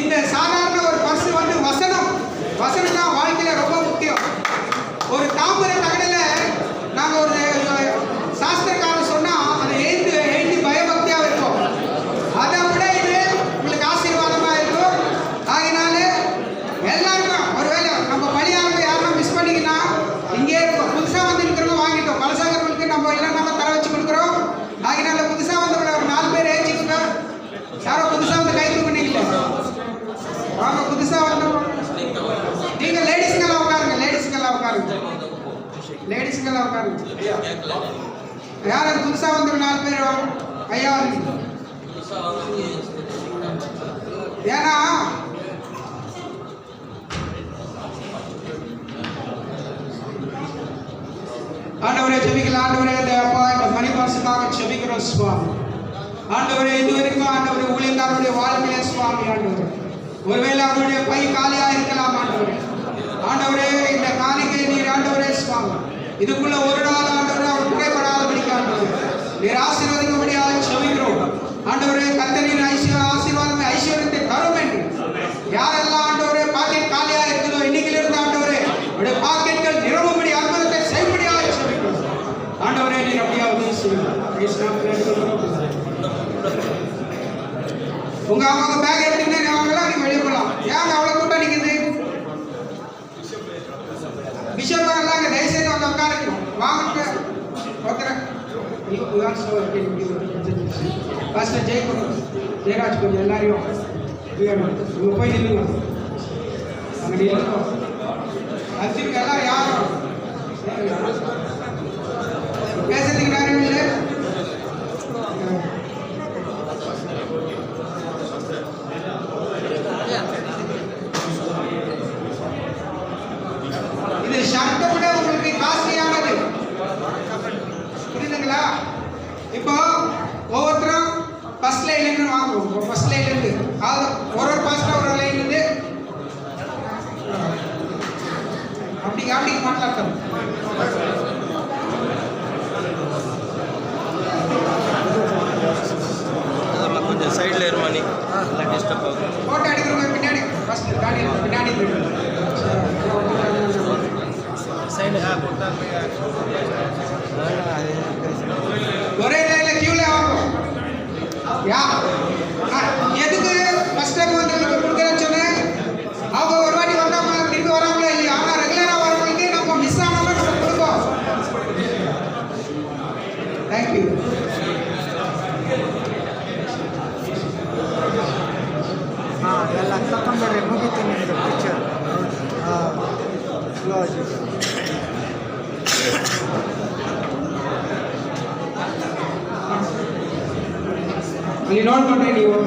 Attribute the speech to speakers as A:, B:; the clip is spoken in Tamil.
A: இந்த சாதாரண ஒரு பர்சு வந்து வசனம். வசனம் தான் வாழ்க்கையில ரொம்ப முக்கியம். ஒரு தாம்பரை தகட லேடிஸ்க்கெல்லாம் உட்காருங்க. யார் அது புதுசா நாலு பேர்? ஐயா ஏன்னா ஆண்டவரே ஜெபிக்கல ஆண்டவரே இந்த அப்பா இந்த மணிபாசுக்காக ஜெபிக்கிறோம் சுவாமி. ஆண்டவரே இதுவரைக்கும் ஆண்டவரே ஊழியக்காரருடைய வாழ்க்கையில சுவாமி ஆண்டவரே. ஒருவேளை அவருடைய பை காலியா இருக்கலாம் ஆண்டவரே. ஆண்டவரே இந்த காணிக்கை நீர் ஆண்டவரே சுவாமி இதுக்குள்ள ஒரு நாள் ஆண்டவரை அவர் புகைப்படாதபடி ஆண்டவரே நீர் ஆசீர்வதிக்கும்படியாக ஜெபிக்கிறோம் ஆண்டவரே கத்தனின் ஐஸ்வர்ய ஆசீர்வாதம் ஐஸ்வர்யத்தை தரும் என்று. யாரெல்லாம் ஆண்டவரே பாக்கெட் காலியா இருக்குதோ இன்னைக்குல இருந்து ஆண்டவரே அவருடைய பாக்கெட்கள் நிரம்பும்படி அற்புதத்தை செய்யும்படியாக ஜெபிக்கிறோம் ஆண்டவரே நீர் அப்படியே உதவி செய்யுங்க. உங்க அவங்க பேக் எடுத்துக்கிட்டு அவங்களாம் நீங்க வெளியே போகலாம். ஏன் அவ்வளவு கூட்டம் நீங்க ವಿಷಯಗಳಲ್ಲಾಗ ದಯಸೇತ ಒಂದು ಅವಕಾರಕ್ಕೆ ವಾಮಕ್ಕೆ ಓಕೆ ನೀವು ವಿಧಾನಸಭೆ ಫಸ್ಟ್ ಜೈ ಕೊಡು ಜಯರಾಜ್ ಕೊಡಿ ಎಲ್ಲರಿಗೂ ನೀವು ಉಪಯೋಗ ಅಂಗಡಿ ಅಂತಿಮಗೆಲ್ಲ ಯಾರು ஷர்ட்டை விட உங்களுக்கு காஸ்ட்லியானது புரியுதுங்களா? இப்போ ஒவ்வொருத்தரும் ஃபர்ஸ்ட் லைன்ல இருந்து ஃபர்ஸ்ட் லைன்ல இருந்து. அதாவது ஒரு ஒரு பாஸ்டா ஒரு லைன்ல இருந்து அப்படி அப்படி மாట్లాడతాం
B: அதெல்லாம் கொஞ்சம் சைடில் இருமானி எல்லாம் டிஸ்டர்ப் ஆகும்.
A: போட்டோ அடிக்கிறவங்க பின்னாடி ஃபர்ஸ்ட் காடி பின்னாடி ஒரே லைன்ல கியூல ஆகும் யா ஆ, எதுக்கு ஃபர்ஸ்ட் டைம் வந்து கொடுக்குறேன்னு சொன்னேன் அவங்க ஒரு வாட்டி வந்தாங்க திருப்பி வராங்களோ இல்லையா ஆனால் ரெகுலராக வரவங்களுக்கு நம்ம மிஸ் ஆகாம நம்ம கொடுப்போம் தேங்க்யூ
C: ಹಾಂ ಎಲ್ಲ ತಗೊಂಡ್ರೆ ಮುಗೀತು ನಿಮ್ಮದು picture Will
A: not contain anyone.